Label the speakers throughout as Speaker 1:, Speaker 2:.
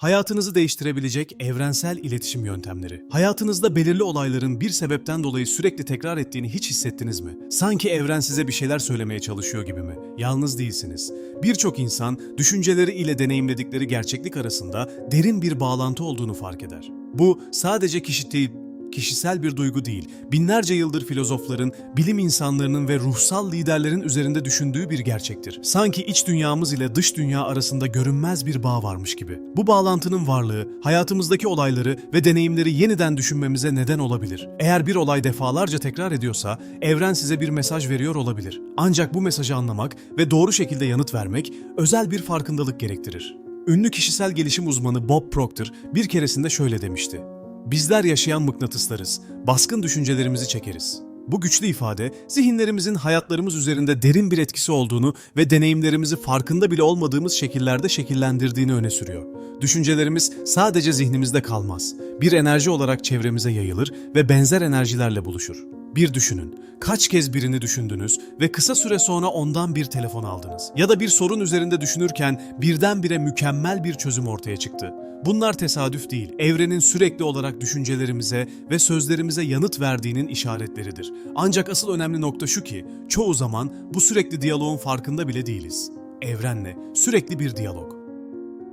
Speaker 1: Hayatınızı değiştirebilecek evrensel iletişim yöntemleri. Hayatınızda belirli olayların bir sebepten dolayı sürekli tekrar ettiğini hiç hissettiniz mi? Sanki evren size bir şeyler söylemeye çalışıyor gibi mi? Yalnız değilsiniz. Birçok insan düşünceleri ile deneyimledikleri gerçeklik arasında derin bir bağlantı olduğunu fark eder. Bu sadece kişi değil, kişisel bir duygu değil, binlerce yıldır filozofların, bilim insanlarının ve ruhsal liderlerin üzerinde düşündüğü bir gerçektir. Sanki iç dünyamız ile dış dünya arasında görünmez bir bağ varmış gibi. Bu bağlantının varlığı, hayatımızdaki olayları ve deneyimleri yeniden düşünmemize neden olabilir. Eğer bir olay defalarca tekrar ediyorsa, evren size bir mesaj veriyor olabilir. Ancak bu mesajı anlamak ve doğru şekilde yanıt vermek, özel bir farkındalık gerektirir. Ünlü kişisel gelişim uzmanı Bob Proctor bir keresinde şöyle demişti. Bizler yaşayan mıknatıslarız. Baskın düşüncelerimizi çekeriz. Bu güçlü ifade, zihinlerimizin hayatlarımız üzerinde derin bir etkisi olduğunu ve deneyimlerimizi farkında bile olmadığımız şekillerde şekillendirdiğini öne sürüyor. Düşüncelerimiz sadece zihnimizde kalmaz. Bir enerji olarak çevremize yayılır ve benzer enerjilerle buluşur. Bir düşünün. Kaç kez birini düşündünüz ve kısa süre sonra ondan bir telefon aldınız? Ya da bir sorun üzerinde düşünürken birdenbire mükemmel bir çözüm ortaya çıktı. Bunlar tesadüf değil, evrenin sürekli olarak düşüncelerimize ve sözlerimize yanıt verdiğinin işaretleridir. Ancak asıl önemli nokta şu ki, çoğu zaman bu sürekli diyaloğun farkında bile değiliz. Evrenle sürekli bir diyalog.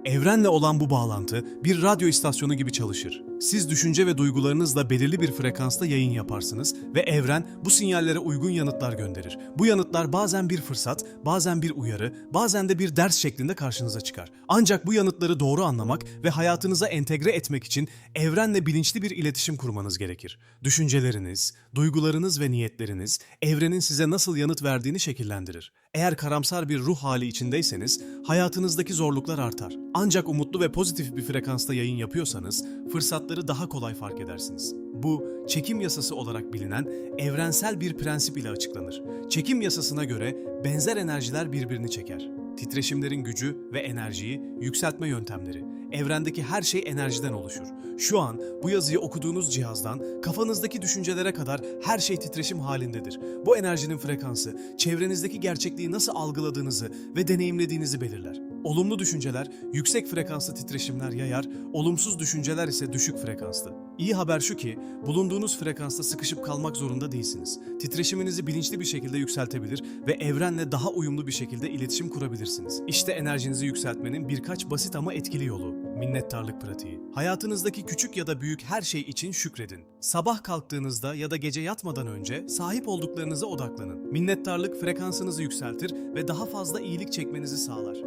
Speaker 1: Evrenle olan bu bağlantı bir radyo istasyonu gibi çalışır. Siz düşünce ve duygularınızla belirli bir frekansta yayın yaparsınız ve evren bu sinyallere uygun yanıtlar gönderir. Bu yanıtlar bazen bir fırsat, bazen bir uyarı, bazen de bir ders şeklinde karşınıza çıkar. Ancak bu yanıtları doğru anlamak ve hayatınıza entegre etmek için evrenle bilinçli bir iletişim kurmanız gerekir. Düşünceleriniz, duygularınız ve niyetleriniz evrenin size nasıl yanıt verdiğini şekillendirir. Eğer karamsar bir ruh hali içindeyseniz hayatınızdaki zorluklar artar. Ancak umutlu ve pozitif bir frekansta yayın yapıyorsanız fırsatları daha kolay fark edersiniz. Bu çekim yasası olarak bilinen evrensel bir prensip ile açıklanır. Çekim yasasına göre benzer enerjiler birbirini çeker. Titreşimlerin gücü ve enerjiyi yükseltme yöntemleri. Evrendeki her şey enerjiden oluşur. Şu an bu yazıyı okuduğunuz cihazdan kafanızdaki düşüncelere kadar her şey titreşim halindedir. Bu enerjinin frekansı çevrenizdeki gerçekliği nasıl algıladığınızı ve deneyimlediğinizi belirler. Olumlu düşünceler yüksek frekanslı titreşimler yayar, olumsuz düşünceler ise düşük frekanslı. İyi haber şu ki bulunduğunuz frekansta sıkışıp kalmak zorunda değilsiniz. Titreşiminizi bilinçli bir şekilde yükseltebilir ve evrenle daha uyumlu bir şekilde iletişim kurabilirsiniz. İşte enerjinizi yükseltmenin birkaç basit ama etkili yolu. Minnettarlık pratiği. Hayatınızdaki küçük ya da büyük her şey için şükredin. Sabah kalktığınızda ya da gece yatmadan önce sahip olduklarınıza odaklanın. Minnettarlık frekansınızı yükseltir ve daha fazla iyilik çekmenizi sağlar.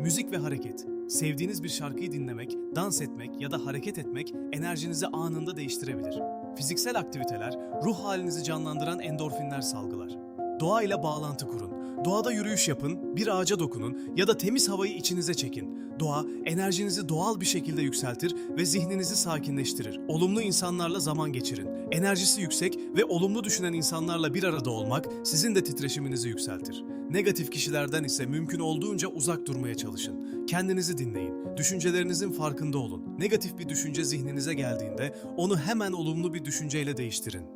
Speaker 1: Müzik ve hareket. Sevdiğiniz bir şarkıyı dinlemek, dans etmek ya da hareket etmek enerjinizi anında değiştirebilir. Fiziksel aktiviteler ruh halinizi canlandıran endorfinler salgılar. Doğa ile bağlantı kurun. Doğada yürüyüş yapın, bir ağaca dokunun ya da temiz havayı içinize çekin. Doğa enerjinizi doğal bir şekilde yükseltir ve zihninizi sakinleştirir. Olumlu insanlarla zaman geçirin. Enerjisi yüksek ve olumlu düşünen insanlarla bir arada olmak sizin de titreşiminizi yükseltir. Negatif kişilerden ise mümkün olduğunca uzak durmaya çalışın. Kendinizi dinleyin. Düşüncelerinizin farkında olun. Negatif bir düşünce zihninize geldiğinde onu hemen olumlu bir düşünceyle değiştirin.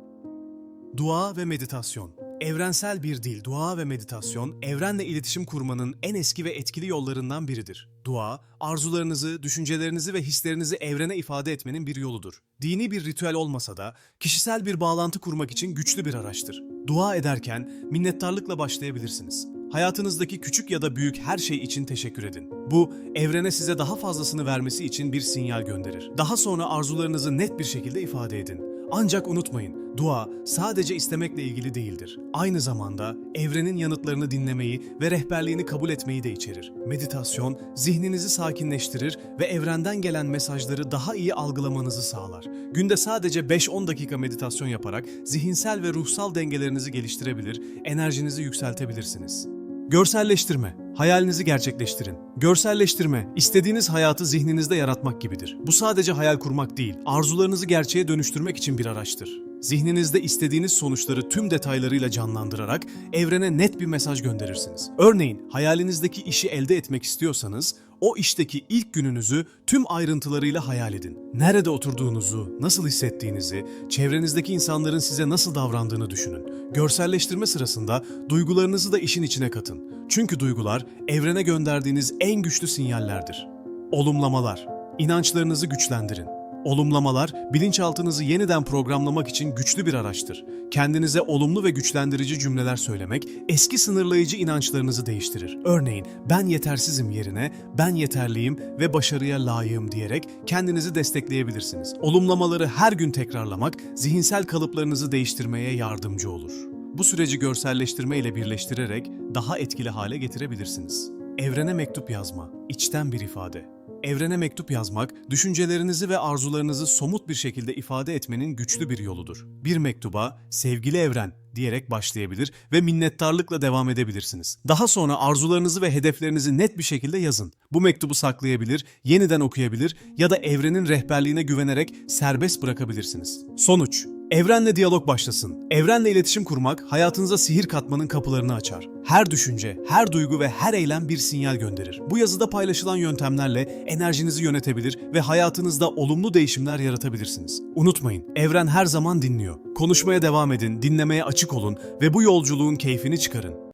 Speaker 1: Dua ve meditasyon. Evrensel bir dil, dua ve meditasyon, evrenle iletişim kurmanın en eski ve etkili yollarından biridir. Dua, arzularınızı, düşüncelerinizi ve hislerinizi evrene ifade etmenin bir yoludur. Dini bir ritüel olmasa da, kişisel bir bağlantı kurmak için güçlü bir araçtır. Dua ederken minnettarlıkla başlayabilirsiniz. Hayatınızdaki küçük ya da büyük her şey için teşekkür edin. Bu, evrene size daha fazlasını vermesi için bir sinyal gönderir. Daha sonra arzularınızı net bir şekilde ifade edin. Ancak unutmayın, dua sadece istemekle ilgili değildir. Aynı zamanda evrenin yanıtlarını dinlemeyi ve rehberliğini kabul etmeyi de içerir. Meditasyon, zihninizi sakinleştirir ve evrenden gelen mesajları daha iyi algılamanızı sağlar. Günde sadece 5-10 dakika meditasyon yaparak zihinsel ve ruhsal dengelerinizi geliştirebilir, enerjinizi yükseltebilirsiniz. Görselleştirme. Hayalinizi gerçekleştirin. Görselleştirme, istediğiniz hayatı zihninizde yaratmak gibidir. Bu sadece hayal kurmak değil, arzularınızı gerçeğe dönüştürmek için bir araçtır. Zihninizde istediğiniz sonuçları tüm detaylarıyla canlandırarak evrene net bir mesaj gönderirsiniz. Örneğin hayalinizdeki işi elde etmek istiyorsanız o işteki ilk gününüzü tüm ayrıntılarıyla hayal edin. Nerede oturduğunuzu, nasıl hissettiğinizi, çevrenizdeki insanların size nasıl davrandığını düşünün. Görselleştirme sırasında duygularınızı da işin içine katın. Çünkü duygular evrene gönderdiğiniz en güçlü sinyallerdir. Olumlamalar İnançlarınızı güçlendirin. Olumlamalar, bilinçaltınızı yeniden programlamak için güçlü bir araçtır. Kendinize olumlu ve güçlendirici cümleler söylemek, eski sınırlayıcı inançlarınızı değiştirir. Örneğin, ben yetersizim yerine, ben yeterliyim ve başarıya layığım diyerek kendinizi destekleyebilirsiniz. Olumlamaları her gün tekrarlamak, zihinsel kalıplarınızı değiştirmeye yardımcı olur. Bu süreci görselleştirme ile birleştirerek daha etkili hale getirebilirsiniz. Evrene mektup yazma, içten bir ifade. Evrene mektup yazmak, düşüncelerinizi ve arzularınızı somut bir şekilde ifade etmenin güçlü bir yoludur. Bir mektuba "Sevgili evren" diyerek başlayabilir ve minnettarlıkla devam edebilirsiniz. Daha sonra arzularınızı ve hedeflerinizi net bir şekilde yazın. Bu mektubu saklayabilir, yeniden okuyabilir ya da evrenin rehberliğine güvenerek serbest bırakabilirsiniz. Sonuç Evrenle diyalog başlasın. Evrenle iletişim kurmak hayatınıza sihir katmanın kapılarını açar. Her düşünce, her duygu ve her eylem bir sinyal gönderir. Bu yazıda paylaşılan yöntemlerle enerjinizi yönetebilir ve hayatınızda olumlu değişimler yaratabilirsiniz. Unutmayın, evren her zaman dinliyor. Konuşmaya devam edin, dinlemeye açık olun ve bu yolculuğun keyfini çıkarın.